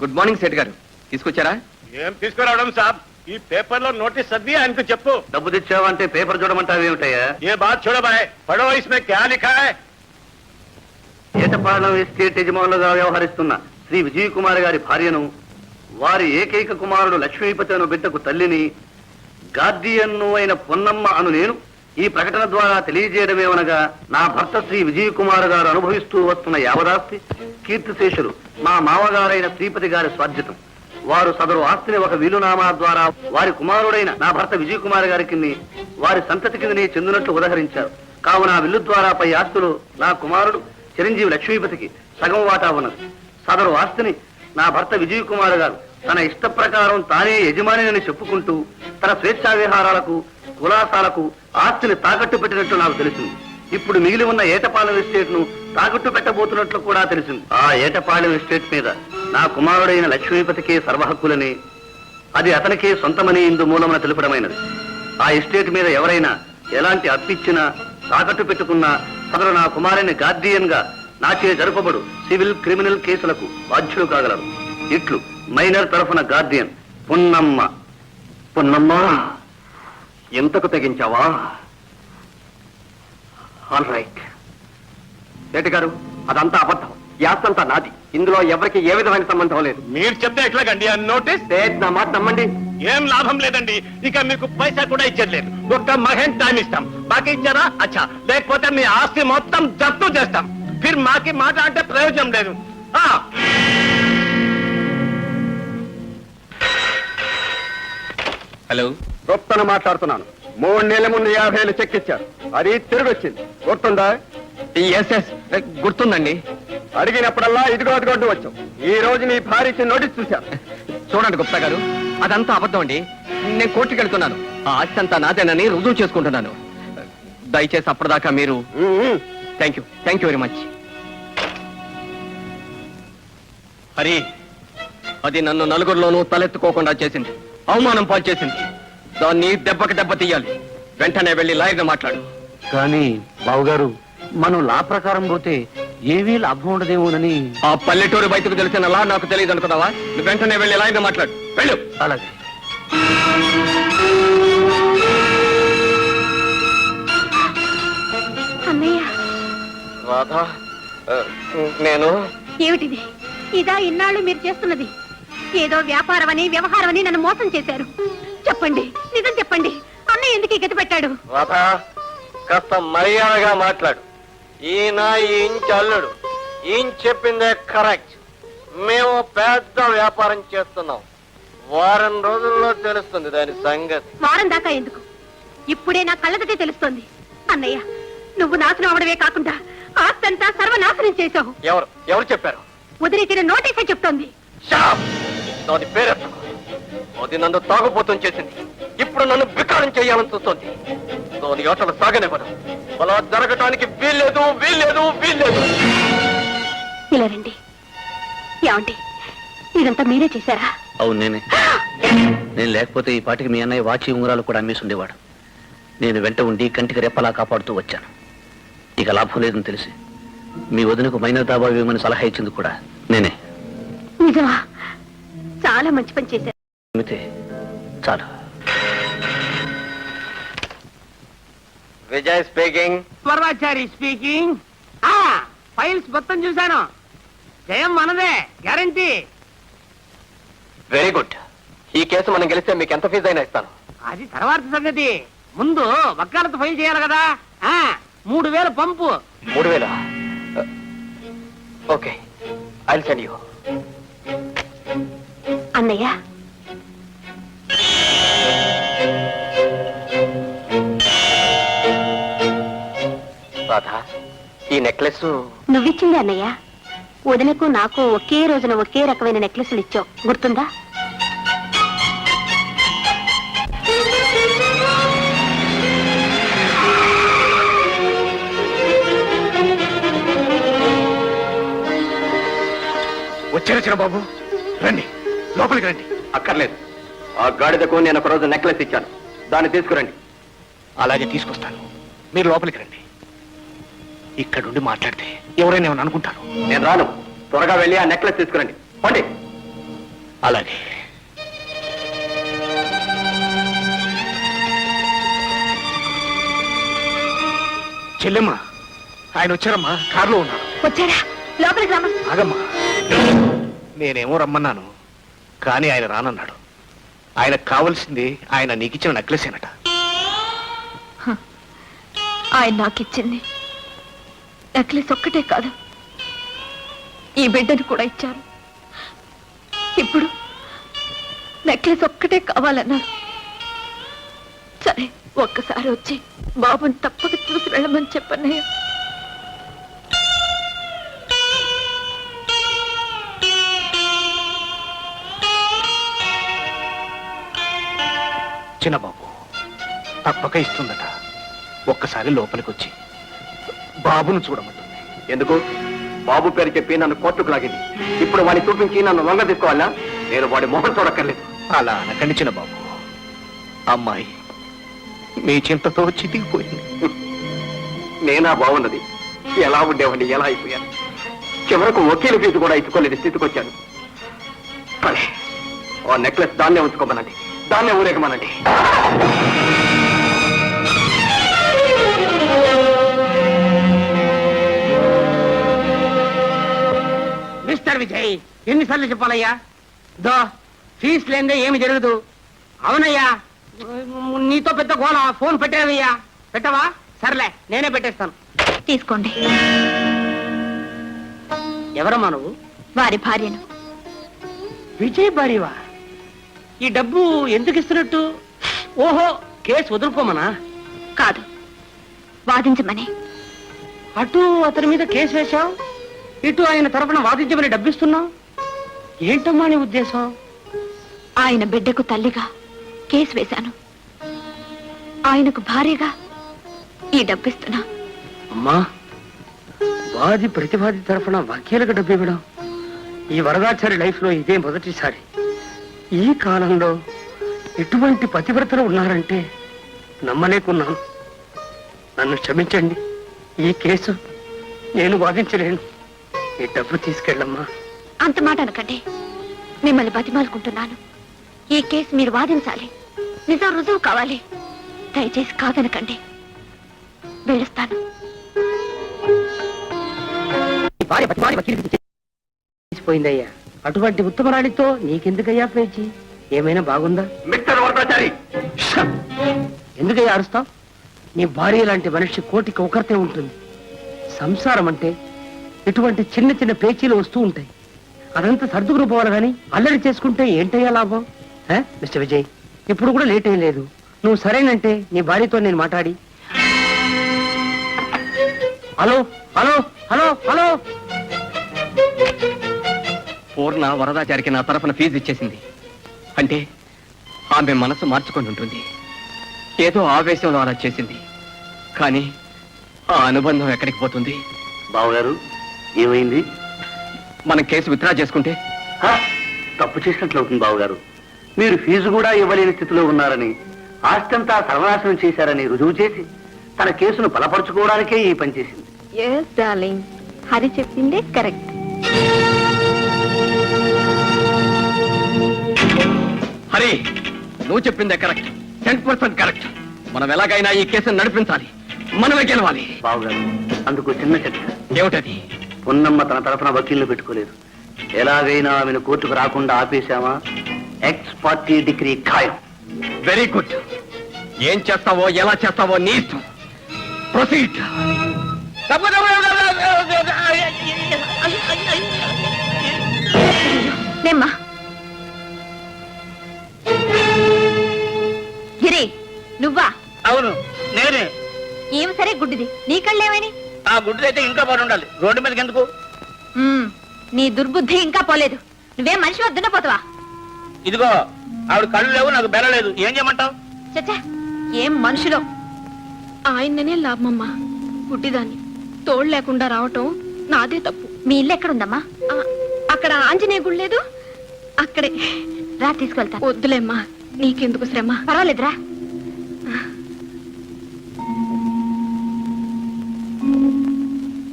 Good morning సేట్ గారు. తీసుకొచ్చారా? ఏం తీసుకురావడం సాబ్? ఈ పేపర్లో నోటీస్ చదివి ఆయనకు చెప్పు. డబ్బు తెచ్చావంటే పేపర్ చూడమంటావు ఏమిటయ్యా? ఏ బాత్ చూడబాయ్. పడో ఇస్మే క్యా లిఖా హై? ఏటపాలెం ఎస్టేట్ యజమానులుగా వ్యవహరిస్తున్న శ్రీ విజయ్ కుమార్ గారి భార్యను వారి ఏకైక కుమారుడు లక్ష్మీపతి అను బిడ్డకు తల్లిని గార్డియన్ను అయిన పొన్నమ్మ అను నేను ఈ ప్రకటన ద్వారా తెలియజేయడమేమనగా నా భర్త శ్రీ విజయ్ కుమార్ గారు అనుభవిస్తూ వస్తున్న యావదాస్తి కీర్తిశేషులు మా మామగారైన శ్రీపతి గారి స్వాధ్యతం వారు సదరు ఆస్తిని ఒక వీలునామా ద్వారా వారి కుమారుడైన నా భర్త విజయ్ కుమార్ గారికి వారి సంతతి కిందని చెందినట్లు ఉదహరించారు. కావున విల్లు ద్వారా పై ఆస్తులు నా కుమారుడు చిరంజీవి లక్ష్మీపతికి సగం వాటా ఉన్నది. సదరు ఆస్తిని నా భర్త విజయ్ కుమార్ గారు తన ఇష్ట ప్రకారం తానే యజమానిని చెప్పుకుంటూ తన స్వేచ్ఛా విహారాలకు కులాసాలకు ఆస్తిని తాకట్టు పెట్టినట్టు నాకు తెలిసింది. ఇప్పుడు మిగిలి ఉన్న ఏటపాలెం ఎస్టేట్ను తాకట్టు పెట్టబోతున్నట్లు కూడా తెలిసింది. ఆ ఏటపాలెం ఎస్టేట్ మీద నా కుమారుడైన లక్ష్మీపతికే సర్వహక్కులని అది అతనికే సొంతమని ఇందు మూలమున తెలుపడమైనది. ఆ ఎస్టేట్ మీద ఎవరైనా ఎలాంటి అప్పిచ్చినా తాకట్టు పెట్టుకున్నా సదరు నా కుమారుని గార్డియన్గా నాచే జరపబడు సివిల్ క్రిమినల్ కేసులకు బాధ్యులు కాగలరు. ఇట్లు. మైనర్ తరఫున గార్డియన్ పున్నమ్మ. పున్నమ్మ ఎంతకు తెగించావా? ఆల్ రైట్ రెడ్డి గారు అదంతా అబద్ధం. యాస్తంతా నాది. ఇందులో ఎవరికి ఏ విధమైన సంబంధం లేదు. మీరు చెప్తే ఎట్లాగండి ఆ నోటీస్? లేదు, నా మాట నమ్మండి. ఏం లాభం లేదండి. ఇక మీకు పైసా కూడా ఇచ్చేది ఒక్క మహేన్ టైం ఇస్తాం. బాకీ ఇచ్చారా? అచ్చా. లేకపోతే మీ ఆస్తి మొత్తం జప్తు చేస్తాం. ఫిర్ మాకి మాట అంటే ప్రయోజనం లేదు. హలో. గొప్పన మాట్లాడుతున్నాను. మూడు నెలల ముందు యాభై ఏళ్ళు చెక్ ఇచ్చారు. అది తిరిగి వచ్చింది గుర్తుందా ఎస్ ఎస్ గుర్తుందండి. అడిగినప్పుడల్లా ఇదిగో అదిగొట్టు వచ్చాం. ఈ రోజు నీ భార్యకి నోటీస్ చూశారు. చూడండి గుప్తా గారు అదంతా అబద్ధం అండి. నేను కోర్టుకి వెళ్తున్నాను. ఆ ఆస్తి అంతా నాదేనని రుజువు చేసుకుంటున్నాను. దయచేసి అప్పటిదాకా మీరు thank you thank you very much Hari అది నన్ను నలుగురిలోనూ తలెత్తుకోకుండా చేసింది. అవమానం పాలు చేసింది. దాన్ని దెబ్బకి దెబ్బ తీయాలి. వెంటనే వెళ్ళి లాయర్ని మాట్లాడు. కానీ బావుగారు మనం లా ప్రకారం పోతే ఏమీ లాభం ఉండదేమోనని. ఆ పల్లెటూరు బయటకు తెలిసిన లా నాకు తెలియదు అనుకున్నావా? నువ్వు వెంటనే వెళ్ళి లాయర్ని మాట్లాడు. వెళ్ళు. అలాగే. అన్నయ్య. రాధా నేను? ఏమిటిది? ఇదా ఇన్నాళ్ళు మీరు చేస్తున్నది. ఏదో వ్యాపారం అని వ్యవహారం అని నన్ను మోసం చేశారు. చెప్పండి నిజం చెప్పండి. అన్నయ్య ఎందుకు గతి పెట్టాడు? రాధా కాస్త మర్యాదగా మాట్లాడు. ఈయన ఈ ఇంచ్ అల్లుడు. ఈయన చెప్పిందే కరెక్ట్. మేము పెద్ద వ్యాపారం చేస్తున్నాం. వారం రోజుల్లో తెలుస్తుంది దాని సంగతి. వారం దాకా ఎందుకు? ఇప్పుడే నా కళ్ళదటే తెలుస్తోంది. అన్నయ్య నువ్వు నాశనం అవడమే కాకుండా ఆస్తంతా సర్వనాశనం చేశావు. ఎవరు? ఎవరు చెప్పారు? వదిలిచ్చిన నోటీసే చెప్తోంది. దాని పేరెత్తకు అది నన్ను తాగుబోతం చేసింది. ఇప్పుడు నన్ను వికారం చేయాలని చూస్తోంది. దాని ఆటలు సాగనివ్వదు అలా జరగటానికి వీల్లేదు వీల్లేదు వీల్లేదు. ఇలా రండి. ఏమండి? ఇదంతా మీరే చేశారా? అవును నేనే. నేను లేకపోతే ఈ పాటికి మీ అన్నయ్య వాచి ఉంగరాలు కూడా అమ్మేసి ఉండేవాడు నేను వెంట ఉండి కంటికి రెప్పలా కాపాడుతూ వచ్చాను. ఇక లాభం లేదని తెలిసి మీ వదినకు మైనర్ దాబా ఇవ్వమని సలహా ఇచ్చింది కూడా నేనే. నిజమా? చాలా మంచి పని చేశారు. చాలు. విజయ్ స్పీకింగ్. పర్వాచారి స్పీకింగ్. ఆ ఫైల్స్ మొత్తం చూశాను. జయం మనదే గ్యారంటీ. Very good. ఈ కేసు మనం గెలిస్తే మీకు ఎంత ఫీజు అయినా ఇస్తాను. అది తర్వాత సంగతి. ముందు వక్కాలతో ఫైల్ చేయాలి కదా? ఆ మూడు వేల పంపు. మూడు వేల? ఓకే. ఐ సెండ్ యూ అన్నయ్య. రాధా ఈ నెక్లెస్ నువ్విచ్చింది అన్నయ్య. వదినకు నాకు ఒకే రోజున ఒకే రకమైన నెక్లెస్లు ఇచ్చావు. గుర్తుందా? వచ్చారు బాబు రండి. లోపలికి రండి. అక్కర్లేదు. ఆ గాడిదకు నేను ఒక రోజు నెక్లెస్ ఇచ్చాను. దాన్ని తీసుకురండి. అలాగే తీసుకొస్తాను. మీరు లోపలికి రండి. ఇక్కడుండి మాట్లాడితే ఎవరైనా ఏమైనా అనుకుంటారు? నేను రాను. త్వరగా వెళ్ళి ఆ నెక్లెస్ తీసుకురండి. పండి. అలాగే. చెల్లెమ్మ ఆయన వచ్చారమ్మా. కారులో ఉన్నారు. వచ్చారా లోపలికి రామా ఆగమ్మా. నేనేమో రమ్మన్నాను. కానీ ఆయన రానన్నాడు. ఆయనకు కావలసింది ఆయన నీకిచ్చిన నెక్లెసేనట ఆయన నాకిచ్చింది. నెక్లెస్ ఒక్కటే కాదు. ఈ బిడ్డను కూడా ఇచ్చారు. ఇప్పుడు నెక్లెస్ ఒక్కటే కావాలన్నారు. సరే ఒక్కసారి వచ్చి బాబుని తప్పక చూసి వెళ్ళమని చెప్పన్నయ్యా. చిన్నబాబు తప్పక ఇస్తుందట. ఒక్కసారి లోపలికి వచ్చి బాబును చూడమంటుంది. ఎందుకు? బాబు పేరు చెప్పి నన్ను కోర్టుకు లాగింది. ఇప్పుడు వాడిని చూపించి నన్ను లొంగ తీసుకోవాలా? నేను వాడి మొహం చూడక్కర్లేదు. అలా అనకండి చిన్నబాబు అమ్మాయి మీ చింతతో చితికిపోయింది. నేనా బాగున్నది ఎలా ఉండేవాడిని? ఎలా అయిపోయాను? చివరకు వకీలు ఫీజు కూడా ఇచ్చుకోలేని స్థితికి వచ్చాను ఓ నెక్లెస్ దాన్నే ఉంచుకోమనండి. దాన్నే ఊరేగమనండి. మిస్టర్ విజయ్ ఎన్నిసార్లు చెప్పాలయ్యా? దో ఫీజు లేదే ఏమి జరగదు. అవునయ్యా. నీతో పెద్ద గోళ ఫోన్ పెట్టావయ్యా పెట్టవా? సర్లే నేనే పెట్టేస్తాను. తీసుకోండి. ఎవరమ్మా నువ్వు? వారి భార్యను. విజయ్ భార్యవా? ఈ డబ్బు ఎందుకు ఇస్తున్నట్టు? ఓహో కేసు వదులుకోమనా? కాదు. వాదించమని. అటు అతని మీద కేసు వేశావు ఇటు ఆయన తరపున వాదించమని డబ్బిస్తున్నావు? ఏంటమ్మా నీ ఉద్దేశం? ఆయన బిడ్డకు తల్లిగా కేసు వేశాను. ఆయనకు భార్యగా ఈ డబ్బిస్తున్నా. అమ్మా వాది ప్రతివాది తరఫున వకీలకు డబ్బు ఇవ్వడం. ఈ వరదాచారి లైఫ్లో ఇదే మొదటిసారి. ఈ కాలంలో ఎటువంటి పతివ్రతలు ఉన్నారంటే నమ్మలేకున్నాను. నన్ను క్షమించండి. ఈ కేసు నేను వాదించలేను. ఈ డబ్బు తీసుకెళ్ళమ్మా. అంత మాట అనకండి. మిమ్మల్ని బతిమాలుకుంటున్నాను. ఈ కేసు మీరు వాదించాలి. నిజం రుజువు కావాలి. దయచేసి కాదనకండి. వకీలుకి చేసిపోయిందయ్యా. అటువంటి ఉత్తమరాణితో నీకెందుకయ్యా పేచి ఏమైనా బాగుందా? మిస్టర్ ఎందుకయ్యా అరుస్తావు? నీ భార్య లాంటి మనిషి కోటికి ఒకరితే ఉంటుంది. సంసారం అంటే ఇటువంటి చిన్న చిన్న పేచీలు వస్తూ ఉంటాయి. అదంతా సర్దుకుని పోవాలి కానీ అల్లరి చేసుకుంటే ఏంటయ్యా లాభం? మిస్టర్ విజయ్ ఇప్పుడు కూడా లేట్ ఏం లేదు. నువ్వు సరేనంటే నీ భార్యతో నేను మాట్లాడి. Hello hello hello hello! Purna వరదాచారికి నా తరఫున ఫీజు ఇచ్చేసింది. అంటే ఆమె మనసు మార్చుకొని ఉంటుంది. ఏదో ఆవేశంలో అలా చేసింది. కానీ ఆ అనుబంధం ఎక్కడికి పోతుంది? బావగారు ఏమైంది? మనం కేసు విత్డ్రా చేసుకుంటే? హ? తప్పు చేసినట్లు అవుతుంది బావగారు. మీరు ఫీజు కూడా ఇవ్వలేని స్థితిలో ఉన్నారని ఆస్తంతా సర్వనాశనం చేశారని రుజువు చేసి తన కేసును బలపరుచుకోవడానికే ఈ పని చేసింది. ఎస్ డార్లింగ్ హరి చెప్పిందే కరెక్ట్ హరి నువ్వు చెప్పిందే కరెక్ట్. Ten percent correct. మనం ఎలాగైనా ఈ కేసును నడిపించాలి. మనమే గెలవాలి. బావగారు అందుకు చిన్న చర్చ. ఏమిటది? పొన్నమ్మ తన తరఫున వకీల్ని పెట్టుకోలేదు. ఎలాగైనా ఆమెను కోర్టుకు రాకుండా ఆపేశామా? ఎక్స్ పార్టీ డిగ్రీ ఖాయం. వెరీ గుడ్ ఏం చేస్తావో ఎలా చేస్తావో నీ ఇష్టం. ప్రొసీడ్ నేమ్మా గిరి నువ్వా? అవును నేనే. ఏమి సరే గుడ్డిది? నీ కళ్ళేమని ఆ గుడ్డు అయితే ఇంకా పడి ఉండాలి రోడ్డు మీదకి ఎందుకు? మ్మ్, నీ దుర్బుద్ధి ఇంకా పోలేదు. నువ్వేం మనిషి వద్దున పోతావా? ఇదిగో ఆవిడ కళ్ళు లేవు నాకు బెరలేదు ఏం చేయమంటావు? చచ్చా ఏం మనుషులో? ఆయననే లాభమమ్మా. గుడ్డిదాన్ని. తోడు లేకుండా రావటం నాదే తప్పు. మీ ఇల్లు ఎక్కడుందమ్మా? ఆ, అక్కడ ఆంజనేయ గుడి లేదు అక్కడే. రా తీసుకెళ్తాను వద్దులేమ్మా నీకెందుకు శ్రమ? పర్వాలేదురా.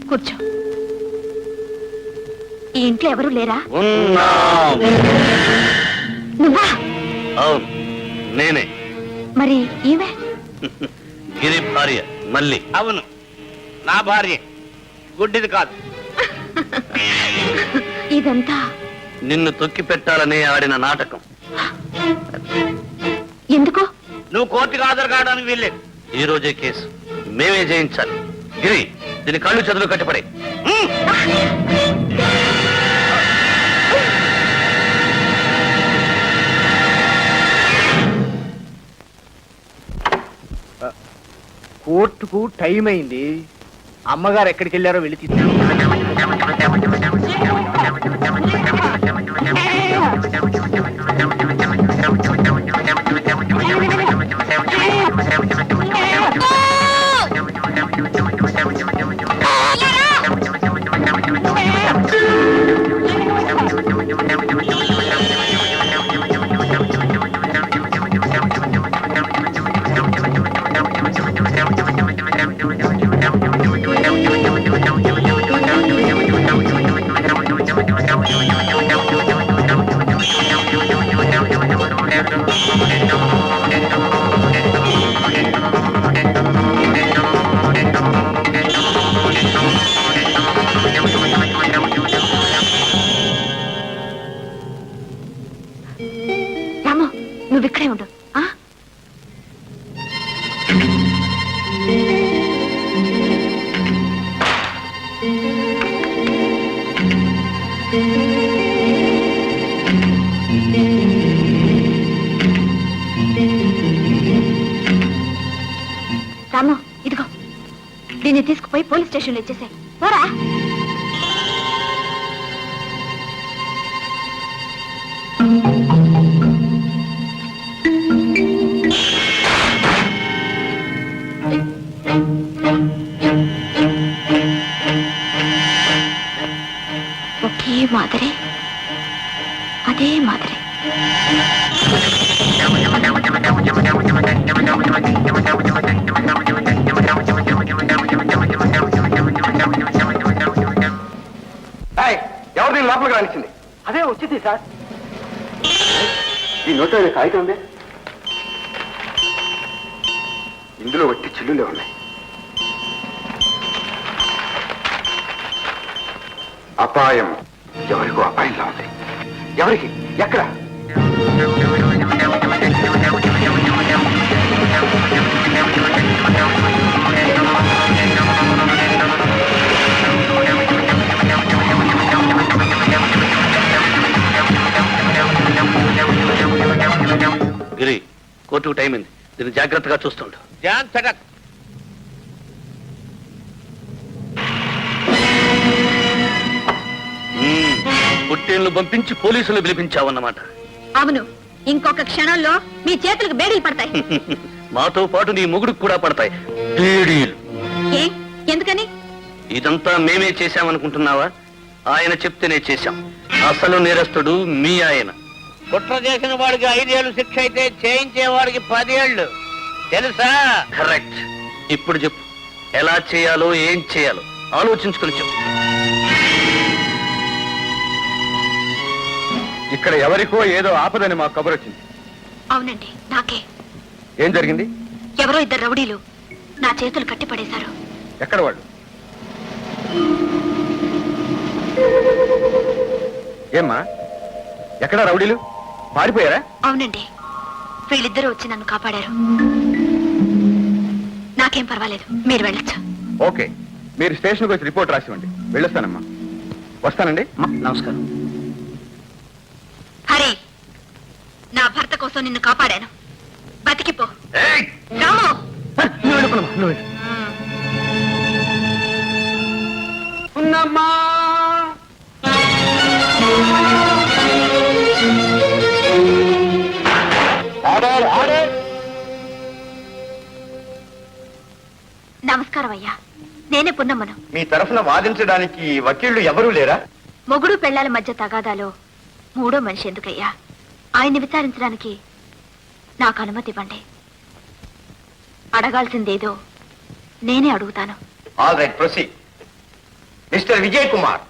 కూర్చో. ఈ ఇంట్లో ఎవరు లేరా? ఉన్నాం. నువ్వా? అవును నేనే. మరి ఈమె? గిరి భార్య మళ్ళీ అవును నా భార్య. గుడ్డిది కాదు. ఇదంతా నిన్ను తొక్కి పెట్టాలనే ఆడిన నాటకం. ఎందుకు? నువ్వు కోర్టుకు హాజరు కావడానికి వీల్లేదు. ఈ రోజే కేసు. మేమే జయించాలి. గిరి దీని కళ్ళు చదువు కట్టిపడే కోర్టుకు టైం అయింది. అమ్మగారు ఎక్కడికి వెళ్ళారో వెళ్ళి తీసుకు. నువ్వు ఇక్కడే ఉండు. ఆ? రాము ఇదిగో. దీన్ని తీసుకుపోయి పోలీస్ స్టేషన్లో ఇచ్చేసాయి. పోరా. ఒకే మాదిరి అదే మాదిరి. ఎవరు దీని లోపలికి రానిచ్చింది? అదే వచ్చింది సార్. ఈ నోట్లో కాగితం ఉంది? ఇందులో వట్టి చిల్లులే ఉన్నాయి. అపాయం. ఎవరికో అపాయంలా ఉంది. ఎవరికి? ఎక్కడ? గిరి కోర్టుకు టైం అయింది. దీన్ని జాగ్రత్తగా చూస్తుండు. జాన్ పుట్టేళ్ళు పంపించి పోలీసులు పిలిపించావన్నమాట. అవును. ఇంకొక క్షణంలో మీ చేతులకు బేడీలు పడతాయి. మాతో పాటు నీ మొగుడుకు కూడా పడతాయి. బేడీలు. ఏ? ఎందుకని? ఇదంతా మేమే చేశామనుకుంటున్నావా? ఆయన చెప్తేనే చేశాం. అసలు నేరస్తుడు మీ ఆయన. కుట్ర చేసిన వాడికి ఐదేళ్ళు శిక్ష అయితే చేయించే వాడికి పదేళ్ళు. తెలుసా? కరెక్ట్. ఇప్పుడు చెప్పు. ఎలా చేయాలో ఏం చేయాలో. ఆలోచించుకుని చెప్పు. ఇక్కడ ఎవరికో ఏదో ఆపదని మాకు కబురు వచ్చింది అవునండి నాకే. ఏం జరిగింది? ఎవరో ఇద్దరు రౌడీలు నా చేతులు కట్టి పడేశారు. ఎక్కడ వాళ్ళు? ఏమ్మా? ఎక్కడ రౌడీలు? పారిపోయారా? అవునండి వీళ్ళిద్దరూ వచ్చి నన్ను కాపాడారు. నాకేం పర్వాలేదు మీరు వెళ్ళొచ్చు. ఓకే మీరు స్టేషన్కి వచ్చి రిపోర్ట్ రాసివ్వండి. వెళ్ళొస్తానమ్మా. వస్తానండి. నమస్కారం. హరి నా భర్త కోసం నిన్ను కాపాడాను. బతికిపో! రాము. ఉన్నమ్మా! నమస్కారం అయ్యా. నేనే పున్నమ్మను. మీ తరఫున వాదించడానికి వకీళ్ళు ఎవరూ లేరా? మొగుడు పెళ్ళాల మధ్య తగాదాలో మూడో మనిషి ఎందుకయ్యా? ఆయన్ని విచారించడానికి నాకు అనుమతి ఇవ్వండి. అడగాల్సిందేదో నేనే అడుగుతాను. All right proceed mister Vijay Kumar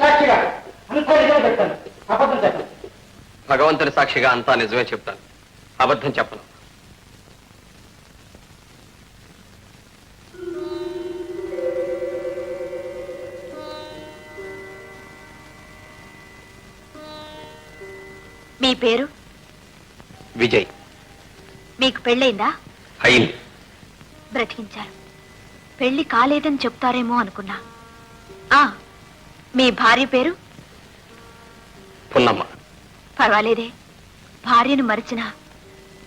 సాక్షిగా అంతా నిజమే చెప్తాను. అబద్ధం చెప్పండి భగవంతుని సాక్షిగా అంతా నిజమే చెప్తాను. అబద్ధం చెప్పను. మీ పేరు? విజయ్. మీకు పెళ్ళైందా? అయింది. బ్రతికించారు. పెళ్ళి కాలేదని చెప్తారేమో అనుకున్నా. ఆ మీ భార్య పేరు? పున్నమ్మ. పర్వాలేదే. భార్యను మరిచిన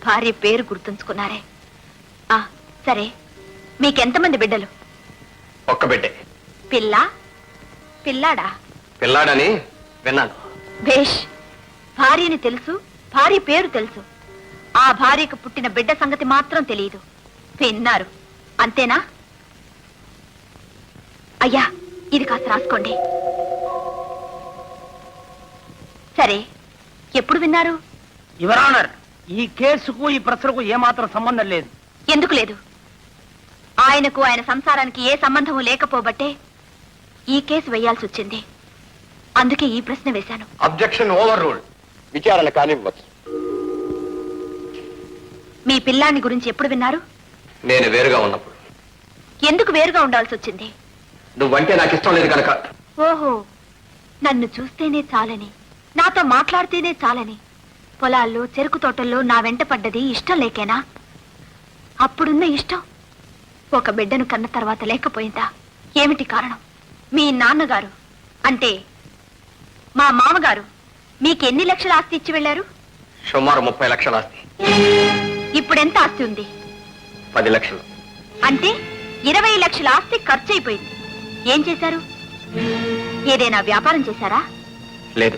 భార్య పేరు గుర్తుంచుకున్నారే. ఆ సరే. మీకెంతమంది బిడ్డలు? ఒక్క బిడ్డే. పిల్ల? పిల్లాడా? పిల్లాడని విన్నాను. భేష్ భార్యని తెలుసు భార్య పేరు తెలుసు. ఆ భార్యకు పుట్టిన బిడ్డ సంగతి మాత్రం తెలియదు. విన్నారు. అంతేనా? అయ్యా ఇది కాస్త రాసుకోండి. సరే ఎప్పుడు విన్నారు? ఈ కేసుకు ఈ ప్రశ్నకు ఏమాత్రం సంబంధం లేదు. ఎందుకు లేదు? ఆయనకు ఆయన సంసారానికి ఏ సంబంధము లేకపోబట్టే ఈ కేసు వేయాల్సి వచ్చింది. అందుకే ఈ ప్రశ్న వేశాను. అబ్జెక్షన్ ఓవర్ రూల్ విచారణ కానివ్వచ్చు. మీ పిల్లాన్ని గురించి ఎప్పుడు విన్నారు? నేను వేరుగా ఉన్నప్పుడు. ఎందుకు వేరుగా ఉండాల్సి వచ్చింది? నువ్వంటే నాకు ఇష్టం లేదు కనుక. ఓహో నన్ను చూస్తేనే చాలని నాతో మాట్లాడితేనే చాలని. పొలాల్లో చెరుకు తోటల్లో నా వెంట పడ్డది ఇష్టం లేకేనా? అప్పుడున్న ఇష్టం ఒక బిడ్డను కన్న తర్వాత లేకపోయిందా? ఏమిటి కారణం? మీ నాన్నగారు అంటే మా మామగారు. మీకెన్ని లక్షల ఆస్తి ఇచ్చి వెళ్ళారు? సుమారు ముప్పై లక్షల ఆస్తి. ఇప్పుడెంత ఆస్తి ఉంది? పది లక్షలు. అంటే ఇరవై లక్షల ఆస్తి ఖర్చు అయిపోయింది ఏం చేశారు? ఏదైనా వ్యాపారం చేశారా? లేదు.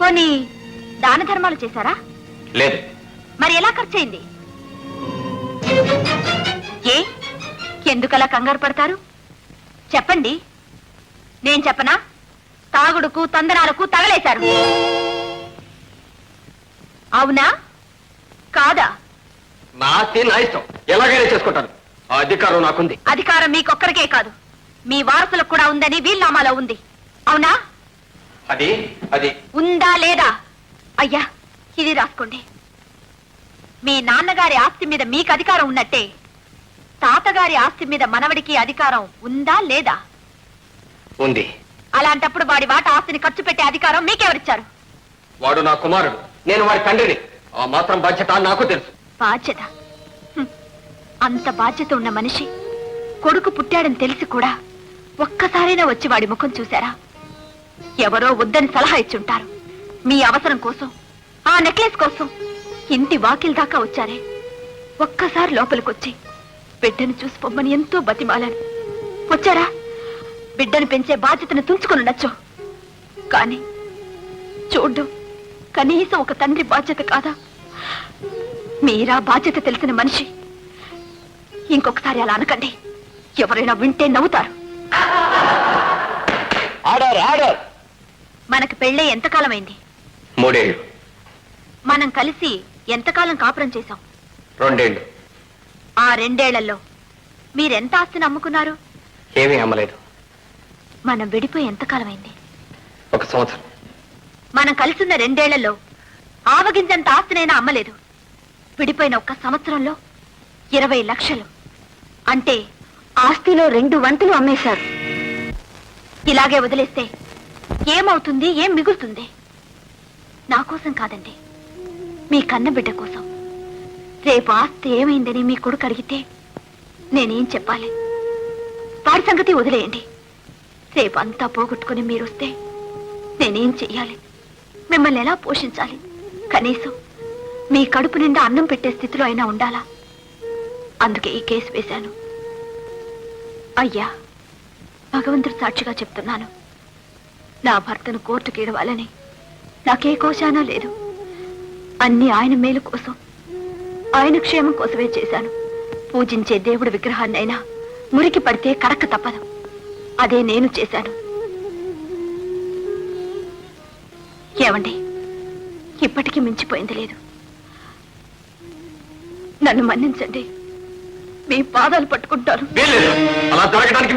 పోనీ దాన ధర్మాలు చేశారా? లేదు. మరి ఎలా ఖర్చయింది? ఏ? ఎందుకలా కంగారు పడతారు? చెప్పండి. నేను చెప్పనా? తాగుడుకు తందనాలకు తగలేశారు. అవునా? కాదా? నా ఇష్టం. ఎలాగైనా చేసుకుంటాను. ఆ అధికారం నాకుంది. అధికారం మీకొక్కరికే కాదు. మీ వారసులకు కూడా ఉందని వీల్నామాలో ఉంది. అవునా? అది అది. ఉందా లేదా? అయ్యా ఇది రాసుకోండి. మీ నాన్నగారి ఆస్తి మీద మీకు అధికారం ఉన్నట్టే. తాతగారి ఆస్తి మీద మనవడికి అధికారం ఉందా లేదా? ఉంది. అలాంటప్పుడు వాడి వాట ఆస్తిని ఖర్చు పెట్టే అధికారం మీకెవరిచ్చారు? వాడు నా కుమారుడు. నేను వాడి తండ్రిని. ఆ మాత్రం బాధ్యత నాకు తెలుసు. బాధ్యత? అంత బాధ్యత ఉన్న మనిషి కొడుకు పుట్టాడని తెలిసి కూడా ఒక్కసారైనా వచ్చి వాడి ముఖం చూశారా? ఎవరో వద్దని సలహా ఇచ్చుంటారు. మీ అవసరం కోసం ఆ నెక్లెస్ కోసం ఇంటి వాకిల్ దాకా వచ్చారే. ఒక్కసారి లోపలికొచ్చి బిడ్డను చూసి పొమ్మని ఎంతో బతిమాలను. వచ్చారా? బిడ్డను పెంచే బాధ్యతను తుంచుకొని ఉండొచ్చు. కానీ చూడ్డం. కనీసం ఒక తండ్రి బాధ్యత కాదా? మీరా బాధ్యత తెలిసిన మనిషి. ఇంకొకసారి అలా అనకండి. ఎవరైనా వింటే నవ్వుతారు. మనకు పెళ్ళే ఎంతకాలమైంది? మూడేళ్ళు. మనం కలిసి ఎంతకాలం కాపురం చేశాం? రెండేళ్ళు. ఆ రెండేళ్ళలో మీరెంత ఆస్తిని అమ్ముకున్నారు? ఏమీ అమ్మలేదు. మనం విడిపోయి ఎంతకాలమైంది? ఒక సంవత్సరం. మనం కలిసున్న రెండేళ్ళలో ఆవగింజంత ఆస్తినైనా అమ్మలేదు. విడిపోయిన ఒక్క సంవత్సరంలో ఇరవై లక్షలు. అంటే ఆస్తిలో రెండు వంతులు అమ్మేశారు. ఇలాగే వదిలేస్తే ఏమవుతుంది ఏం మిగులుతుంది? నా కోసం కాదండి మీ కన్న బిడ్డ కోసం. రేపు ఆస్తి ఏమైందని మీ కొడుకు అడిగితే నేనేం చెప్పాలి? వాడి సంగతి వదిలేయండి. రేపు అంతా పోగొట్టుకుని మీరొస్తే నేనేం చెయ్యాలి? మిమ్మల్ని ఎలా పోషించాలి? కనీసం మీ కడుపు నిండా అన్నం పెట్టే స్థితిలో అయినా ఉండాలా? అందుకే ఈ కేసు వేశాను. అయ్యా భగవంతుడు సాక్షిగా చెప్తున్నాను. నా భర్తను కోర్టుకి ఇడవాలని నాకే కోశానా లేదు. అన్ని ఆయన మేలు కోసం ఆయన క్షేమం కోసమే చేశాను. పూజించే దేవుడి విగ్రహాన్నైనా మురికి పడితే కడక తప్పదు. అదే నేను చేశాను. ఏమండి? ఇప్పటికీ మించిపోయింది లేదు. నన్ను మన్నించండి. మీ పాదాలు పట్టుకుంటారు అలా జరగడానికి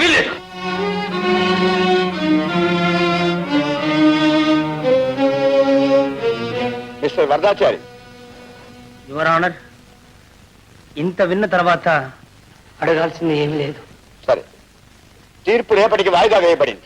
మిస్టర్ వరదాచారి. యువర్ ఆనర్ ఇంత విన్న తర్వాత అడగాల్సింది ఏం లేదు. సరే. తీర్పు రేపటికి వాయిదా వేయబడింది.